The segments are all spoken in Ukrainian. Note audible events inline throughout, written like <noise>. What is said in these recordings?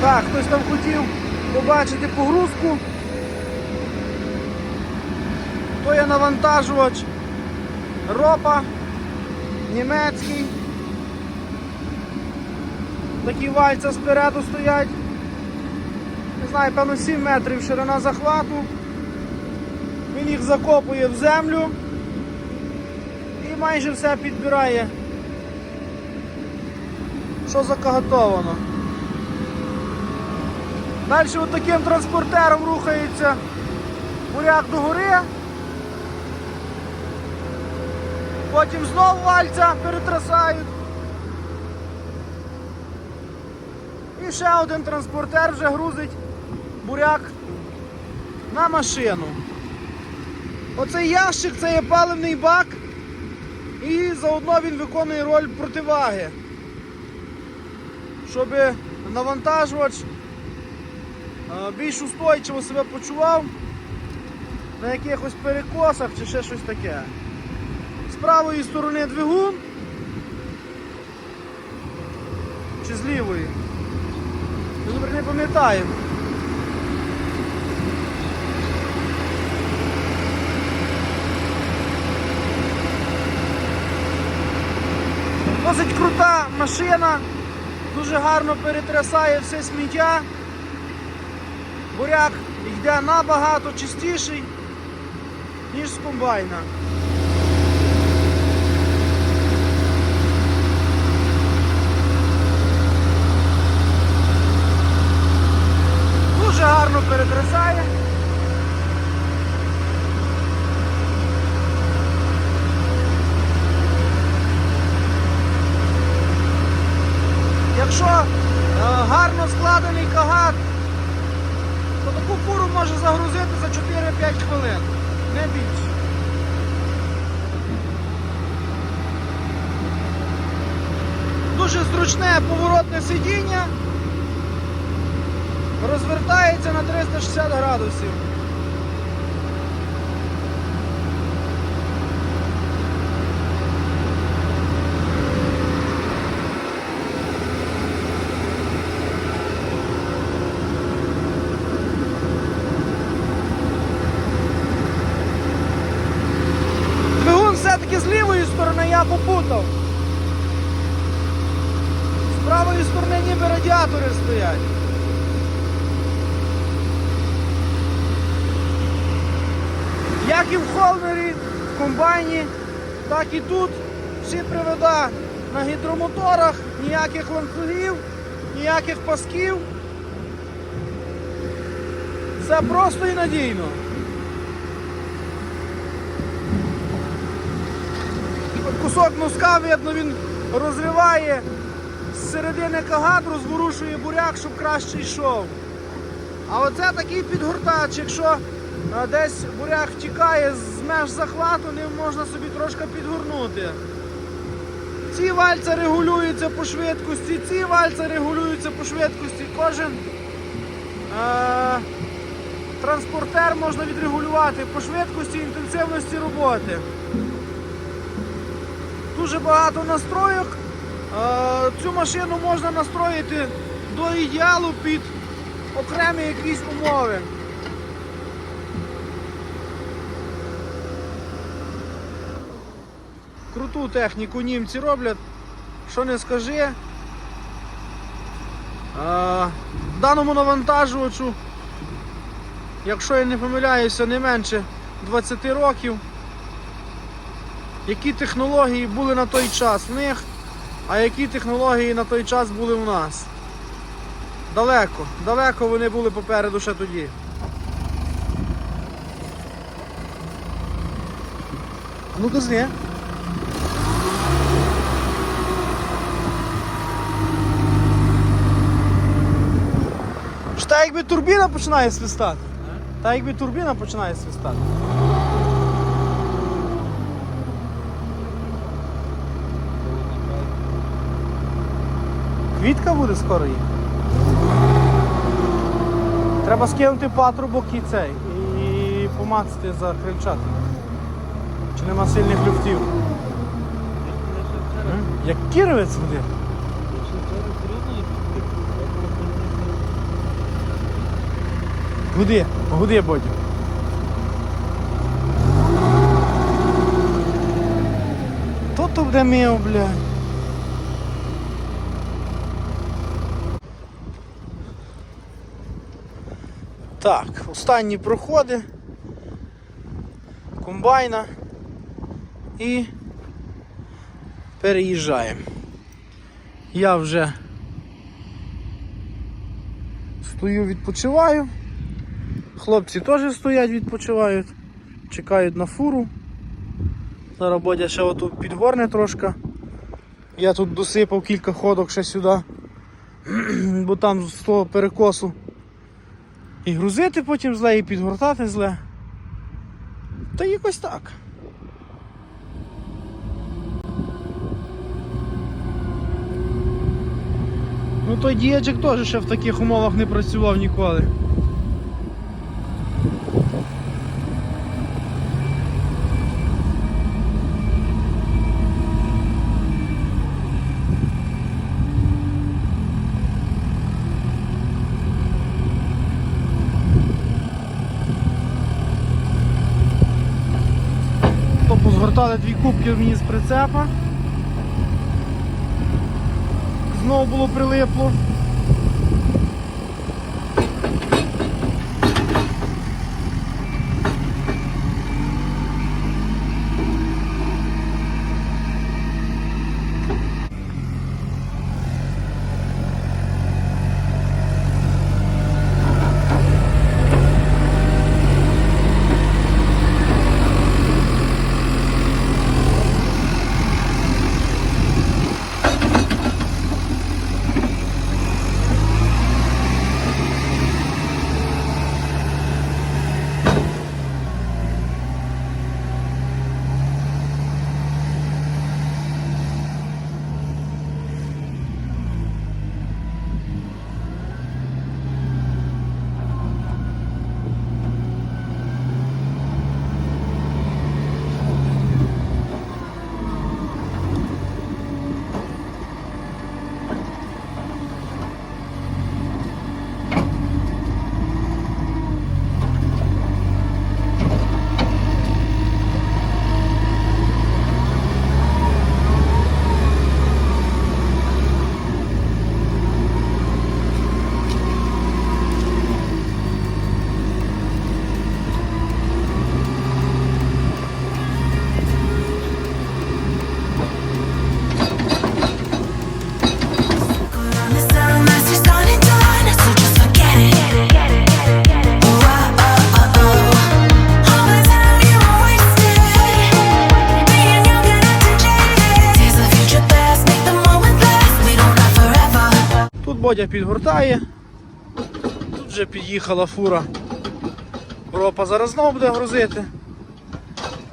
Так, хтось там хотів побачити погрузку. То є навантажувач ропа німецький. Такі вальця спереду стоять. Не знаю, певно 7 метрів ширина захвату. Він їх закопує в землю майже все підбирає, що закагатовано. Далі от таким транспортером рухається буряк до гори. Потім знову вальця перетрасають. І ще один транспортер вже грузить буряк на машину. Оцей ящик це є паливний бак і заодно він виконує роль противаги, щоб навантажувач е, більш устойчиво себе почував на якихось перекосах чи ще щось таке. З правої сторони двигун чи з лівої. Добре не пам'ятаємо. Досить крута машина, дуже гарно перетрясає все сміття. Буряк йде набагато чистіший, ніж з комбайна. Дуже гарно перетрясає. Якщо е, гарно складений кагат, то таку фуру може загрузити за 4-5 хвилин, не більше. Дуже зручне поворотне сидіння. Розвертається на 360 градусів. Двигун все-таки з лівої сторони я. З правої сторони ніби радіатори стоять. Як і в холмері, в комбайні, так і тут всі привода на гідромоторах, ніяких ланцюгів, ніяких пасків. Все просто і надійно. От Кусок носка, видно, він розриває з середини кагат, розворушує буряк, щоб краще йшов. А оце такий підгортач, якщо десь буряк втікає з меж захвату, ним можна собі трошки підгорнути. Ці вальця регулюються по швидкості, ці вальця регулюються по швидкості. Кожен е, транспортер можна відрегулювати по швидкості і інтенсивності роботи. Дуже багато настройок. Е, Цю машину можна настроїти до ідеалу під окремі якісь умови. Круту техніку німці роблять, що не скажи. Е, Даному навантажувачу, якщо я не помиляюся, не менше 20 років. Які технології були на той час в них, а які технології на той час були у нас? Далеко, далеко вони були попереду ще тоді. Ну газни. Та якби турбіна починає свистати. Та якби турбіна починає свистати. Квітка буде скоро їхати. Треба скинути патрубок і цей. І помацати за крильчатку. Чи нема сильних люфтів? Як кіровець буде? Гуди, гуди, Бодю. То то буде мив, бля. Так, останні проходи. Комбайна. І переїжджаємо. Я вже стою, відпочиваю. Хлопці теж стоять, відпочивають, чекають на фуру. Зараз Бодя ще отут підгорне трошки. Я тут досипав кілька ходок ще сюди, <clears throat> бо там з того перекосу і грузити потім зле, і підгортати зле. Та якось так. Ну той діячик теж ще в таких умовах не працював ніколи. То позгортали мені з прицепа. Знову було прилипло. Бодя підгортає. Тут вже під'їхала фура. Ропа зараз знову буде грузити.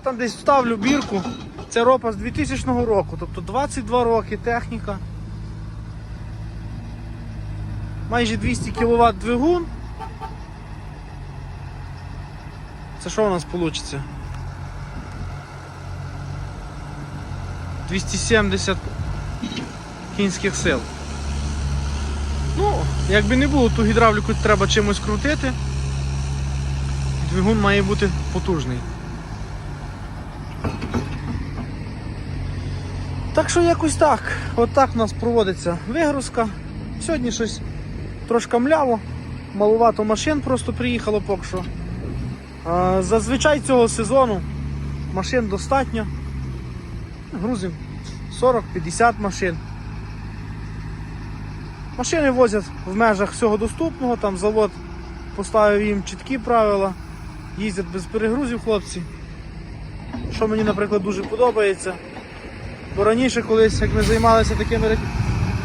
Там десь вставлю бірку. Це ропа з 2000 року, тобто 22 роки техніка. Майже 200 кВт двигун. Це що у нас вийде? 270 кінських сил. Ну, якби не було, ту гідравліку треба чимось крутити. Двигун має бути потужний. Так що якось так. Отак у нас проводиться вигрузка. Сьогодні щось трошки мляво, малувато машин просто приїхало поки що. Зазвичай цього сезону машин достатньо. Грузимо 40-50 машин. Машини возять в межах всього доступного, там завод поставив їм чіткі правила, їздять без перегрузів хлопці. Що мені, наприклад, дуже подобається. Бо раніше колись, як ми займалися таким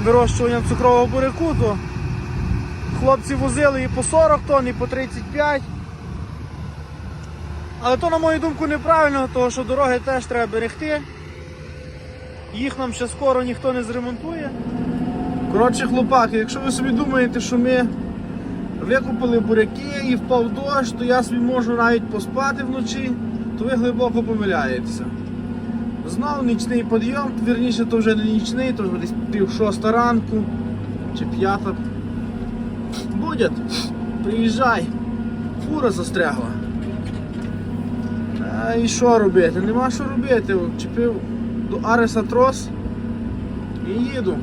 вирощуванням цукрового буряку, то хлопці возили і по 40 тонн, і по 35. Але то, на мою думку, неправильно, тому що дороги теж треба берегти. Їх нам ще скоро ніхто не зремонтує. Коротше, хлопаки, якщо ви собі думаєте, що ми викупили буряки і впав дощ, то я собі можу навіть поспати вночі, то ви глибоко помиляєтеся. Знов нічний підйом, вірніше, то вже не нічний, то вже десь пів шоста ранку чи п'ята. Будять, приїжджай, фура застрягла. А і що робити? Нема що робити. Чепив до Ареса трос і їду.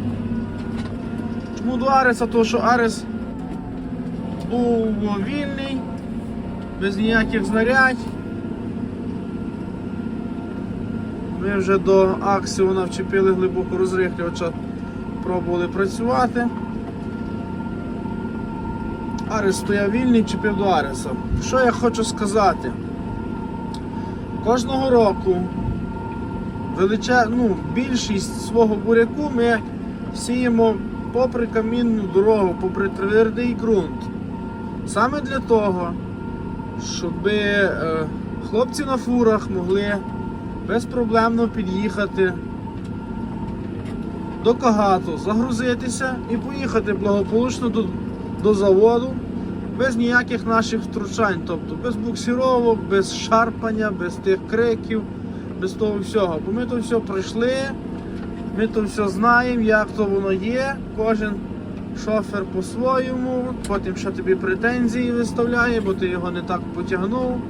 Чому до Ареса? Тому що Арес був вільний, без ніяких знарядь. Ми вже до Аксіона вчепили глибоко розрихлювача, пробували працювати. Арес стояв вільний, чіпив до Ареса. Що я хочу сказати? Кожного року величе... ну, більшість свого буряку ми сіємо попри камінну дорогу, попри твердий ґрунт. Саме для того, щоб е, хлопці на фурах могли безпроблемно під'їхати до Кагату, загрузитися і поїхати благополучно до, до заводу без ніяких наших втручань, тобто без буксировок, без шарпання, без тих криків, без того всього. Бо ми то все пройшли, ми то все знаємо, як то воно є. Кожен шофер по-своєму, потім ще тобі претензії виставляє, бо ти його не так потягнув.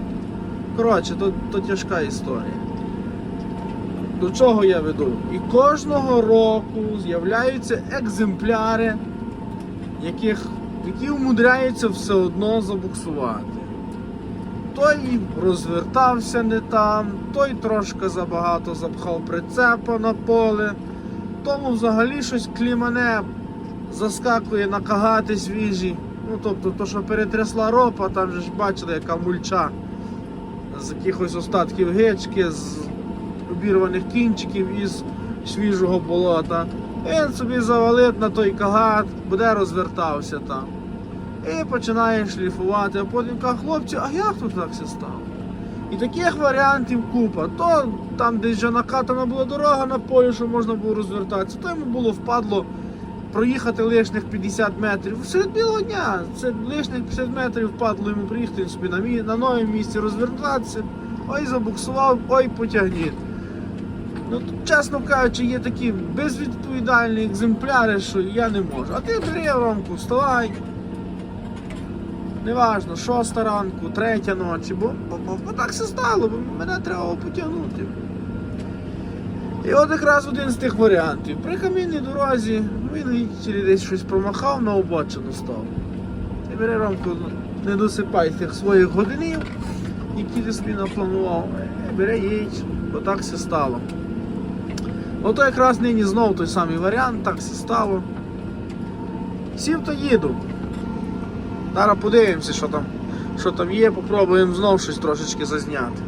Коротше, то, то тяжка історія. До чого я веду? І кожного року з'являються екземпляри, яких, які умудряються все одно забуксувати. Той розвертався не там, той трошки забагато запхав прицепа на поле, тому взагалі щось клімане заскакує на кагати свіжі. Ну тобто, то, що перетрясла ропа, там же ж бачили, яка мульча з якихось остатків гечки, з обірваних кінчиків із свіжого болота. Він собі завалить на той кагат, буде розвертався там. І починає шліфувати, а потім каже, хлопці, а як тут так все стало? І таких варіантів купа. То там десь вже накатана була дорога на полі, що можна було розвертатися, то йому було впадло проїхати лишних 50 метрів. Серед білого дня це лишних 50 метрів впадло йому приїхати собі на, мі... на новому місці розвертатися. Ой, забуксував, ой, потягніть. Ну, чесно кажучи, є такі безвідповідальні екземпляри, що я не можу. А ти бери ромку, вставай. Неважно, шоста ранку, третя ночі, бо, бо, бо, бо так все стало, бо мене треба було потягнути. І от якраз один з тих варіантів. При камінній дорозі він через десь щось промахав, на обочину став. Ти бери ромку, не досипай тих своїх годинів, які ти собі напланував. Бери їдь, бо так все стало. Ото якраз нині знов той самий варіант, так все стало. Сів то їду. Зараз подивимося, що там, що там є, попробуємо знов щось трошечки зазняти.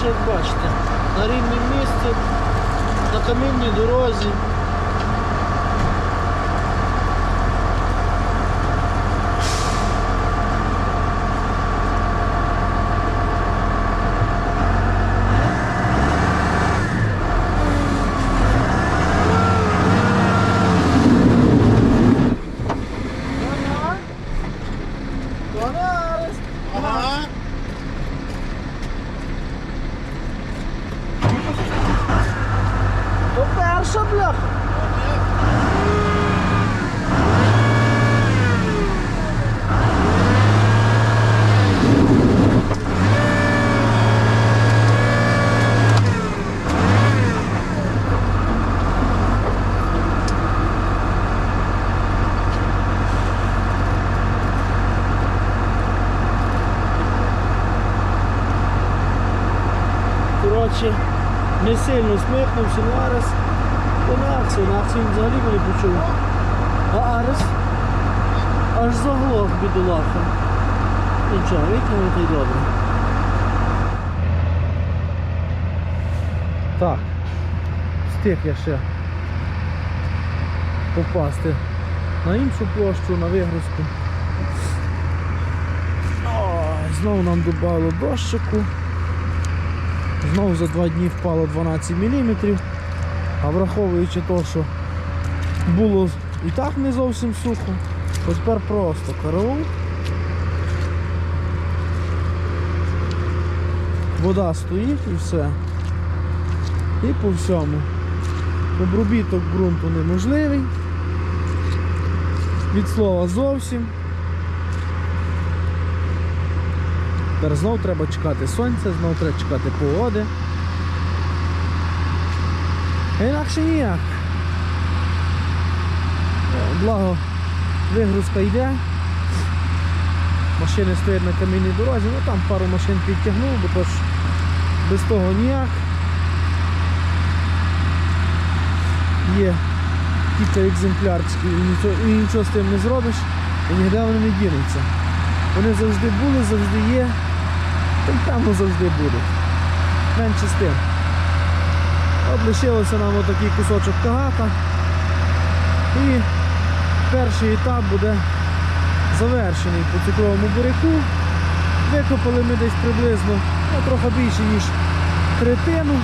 Коротше, як бачите, на рівному місці, на камінній Коротше, не сильно смикнувся на Арес, то на акцію, на акцію він взагалі не почув. А Арес аж заглох бідолаха. Нічого, вікнув та й добре. Так, встиг я ще попасти на іншу площу, на вигрузку. Ой, знову нам додало дощику. Знову за два дні впало 12 мм. А враховуючи те, що було і так не зовсім сухо, то тепер просто караул. Вода стоїть і все. І по всьому. Обробіток ґрунту неможливий. Від слова зовсім. Тепер знов треба чекати сонця, знов треба чекати погоди. А інакше ніяк. Е, Благо вигрузка йде. Машини стоять на камінній дорозі, ну там пару машин підтягнув, бо то ж без того ніяк. Є кілька екземплярчиків і нічого з тим не зробиш, і ніде вони не дінуться. Вони завжди були, завжди є, там завжди будуть. Менше з тим. От лишилося нам отакий кусочок кагата. І перший етап буде завершений по цукровому буряку. Викопали ми десь приблизно ну, трохи більше, ніж третину.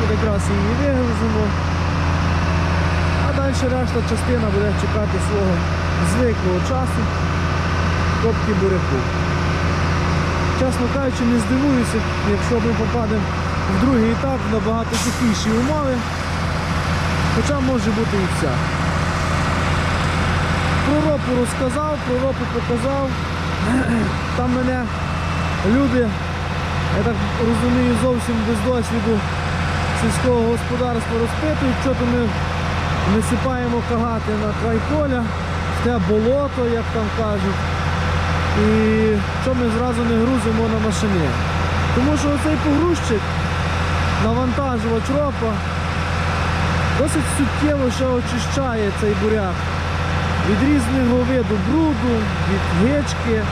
Тут якраз її вигрузимо. А далі решта частина буде чекати свого звиклого часу копки буряку. Чесно кажучи, не здивуюся, якщо ми попадемо в другий етап набагато сухіші умови. Хоча може бути і вся. Про ропу розказав, про ропу показав. <clears throat> Там мене люди, я так розумію, зовсім без досвіду сільського господарства розпитують, що то ми насипаємо кагати на край поля, те болото, як там кажуть. І що ми зразу не грузимо на машині. Тому що оцей погрузчик, навантажувач ропа, досить суттєво ще очищає цей буряк від різного виду бруду, від гечки.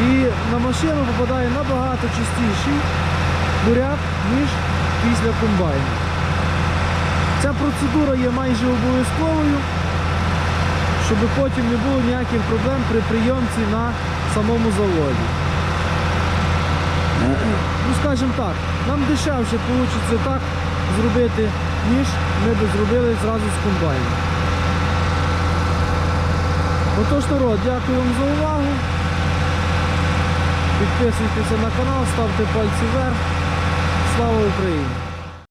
І на машину попадає набагато чистіший буряк, ніж після комбайну. Ця процедура є майже обов'язковою, щоб потім не було ніяких проблем при прийомці на самому заводі. Ну, скажімо так, нам дешевше вийде так зробити, ніж ми б зробили зразу з комбайном. Отож, народ, дякую вам за увагу. Підписуйтеся на канал, ставте пальці вверх. Слава Україні!